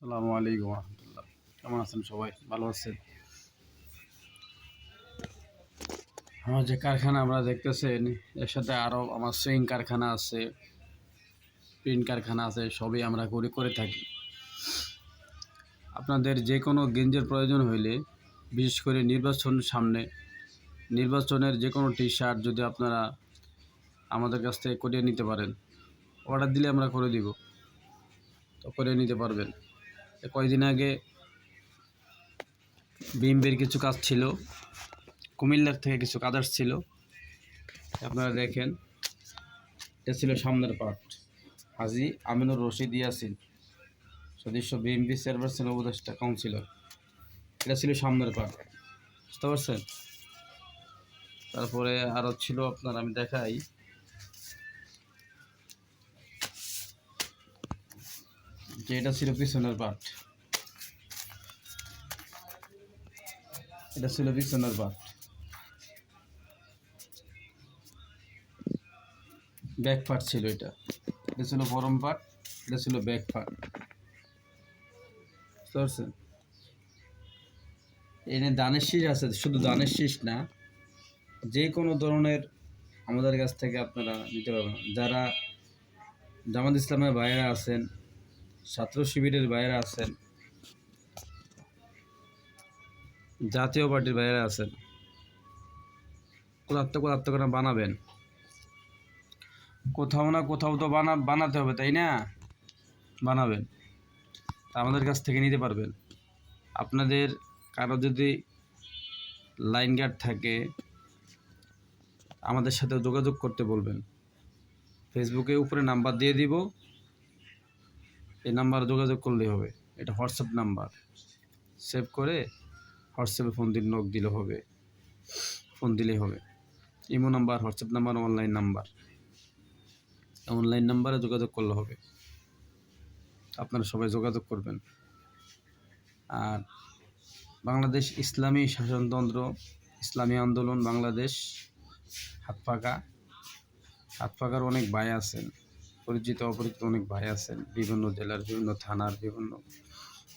আসসালামু আলাইকুম রহমতুল্লাহ। কেমন আছেন সবাই? ভালো আছেন? আমার যে কারখানা আমরা দেখতেছেন, এর সাথে আরও আমার সুইং কারখানা আছে প্রিন্ট কারখানা আছে, সবই আমরা করে করে থাকি। আপনাদের যে কোনো গেঞ্জের প্রয়োজন হইলে, বিশেষ করে নির্বাচন সামনে, নির্বাচনের যে কোনো টি শার্ট যদি আপনারা আমাদের কাছ থেকে করিয়ে নিতে পারেন অর্ডার দিলে আমরা করে দিব। তো করে নিতে পারবেন। কয়েকদিন আগে বিম্বের কিছু কাজ ছিল, কুমিল্লার থেকে কিছু কাজ আসছিল আপনারা দেখেন এটা ছিল সামনের পার্ট হাজি আমিনুর রশিদ ইয়াসিন, সদস্য বিএমপি চেয়ারপারসন, উপদেষ্টা কাউন্সিলর এটা ছিল সামনের পার্ট বুঝতে পারছেন? তারপরে আরও ছিল আপনার, আমি দেখাই। যে এটা ছিল পিছনের পার্ট এটা ছিল পিছনের পার্ট ব্যাক পার্ট ছিল এটা। এটা ছিল পার্ট এটা ছিল ব্যাক পার্ট এনে দানের শীষ আছে, শুধু দানের শীষ না, যে কোনো ধরনের আমাদের কাছ থেকে আপনারা নিতে পারবেন। যারা জামাত ইসলামের বাইরে আছেন ছাত্র শিবিরের বাইরে আছেন। জাতীয় পার্টির বাইরে আছেন। কোথাও তো করে বানাবেন। কোথাও না কোথাও তো বানা, বানাতে হবে, তাই না? বানাবেন। তা আমাদের কাছ থেকে নিতে পারবেন। আপনাদের কারও যদি লাইন গার্ড থাকে, আমাদের সাথে যোগাযোগ করতে বলবেন। ফেসবুকে উপরে নাম্বার দিয়ে দিব। এই নাম্বার যোগাযোগ করলেই হবে। এটা হোয়াটসঅ্যাপ নাম্বার। সেভ করে হোয়াটসঅ্যাপে ফোন দিলে নক দিলে হবে। ফোন দিলেই হবে। Imo number, WhatsApp number, online number. Online নাম্বারে যোগাযোগ করলে হবে। আপনারা সবাই যোগাযোগ করবেন। আর বাংলাদেশ ইসলামী শাসনতন্ত্র, ইসলামী আন্দোলন, বাংলাদেশ হাত পাকা হাত পাকার অনেক ভাই আছেন। পরিচিত অপরিচিত অনেক ভাই আছেন, বিভিন্ন জেলার, বিভিন্ন থানার, বিভিন্ন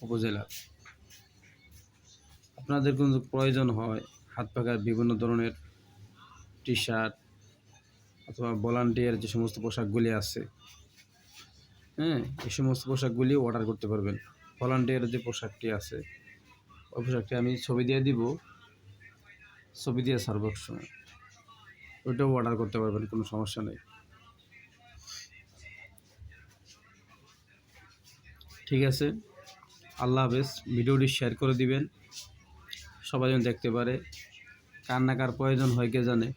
উপজেলার। আপনাদের কোনো প্রয়োজন হয় হাত পাখার বিভিন্ন ধরনের টি শার্ট অথবা ভলান্টিয়ার যে সমস্ত পোশাকগুলি আছে হ্যাঁ এই সমস্ত পোশাকগুলি অর্ডার করতে পারবেন। ভলান্টিয়ার যে পোশাকটি আছে, ওই পোশাকটি আমি ছবি দিয়ে দিব, ছবি দিয়ে সার্ভ সময় ওইটাও অর্ডার করতে পারবেন, কোনো সমস্যা নেই। ঠিক আছে? আল্লাহ হাফেজ, ভিডিওটি শেয়ার করে দিবেন। সবাই যেন দেখতে পারে। কার প্রয়োজন হয় কে জানে?